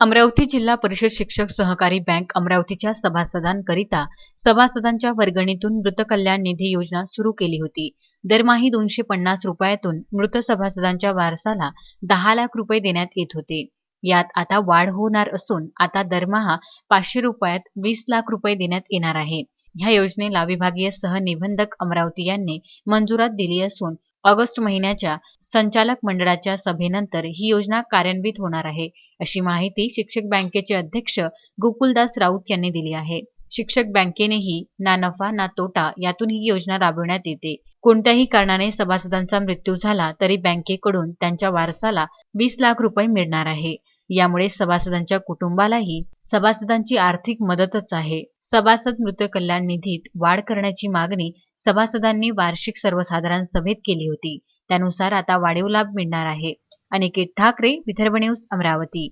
अमरावती जिल्हा परिषद शिक्षक सहकारी बँक अमरावतीच्या सभासदांकरिता सभासदांच्या वर्गणीतून मृत कल्याण निधी योजना सुरू केली होती. दरमाही दोनशे पन्नास रुपयातून मृत सभासदांच्या वारसाला दहा लाख रुपये देण्यात येत होते. यात आता वाढ होणार असून आता दरमहा पाचशे रुपयात वीस लाख रुपये देण्यात येणार आहे. ह्या योजनेला विभागीय सहनिबंधक अमरावती यांनी मंजुरात दिली असून ऑगस्ट महिन्याच्या संचालक मंडळाच्या सभेनंतर ही योजना कार्यान्वित होणार आहे अशी माहिती शिक्षक बँकेचे अध्यक्ष गोकुलदास राऊत यांनी दिली आहे. शिक्षक बँकेनेही ना नफा ना तोटा यातून ही योजना राबविण्यात येते. कोणत्याही कारणाने सभासदांचा मृत्यू झाला तरी बँकेकडून त्यांच्या वारसाला वीस लाख रुपये मिळणार आहे. यामुळे सभासदांच्या कुटुंबालाही सभासदांची आर्थिक मदतच आहे. सभासद मृत कल्याण निधीत वाढ करण्याची मागणी सभासदांनी वार्षिक सर्वसाधारण सभेत केली होती. त्यानुसार आता वाढीव लाभ मिळणार आहे. अनिकेत ठाकरे विदर्भ न्यूज अमरावती.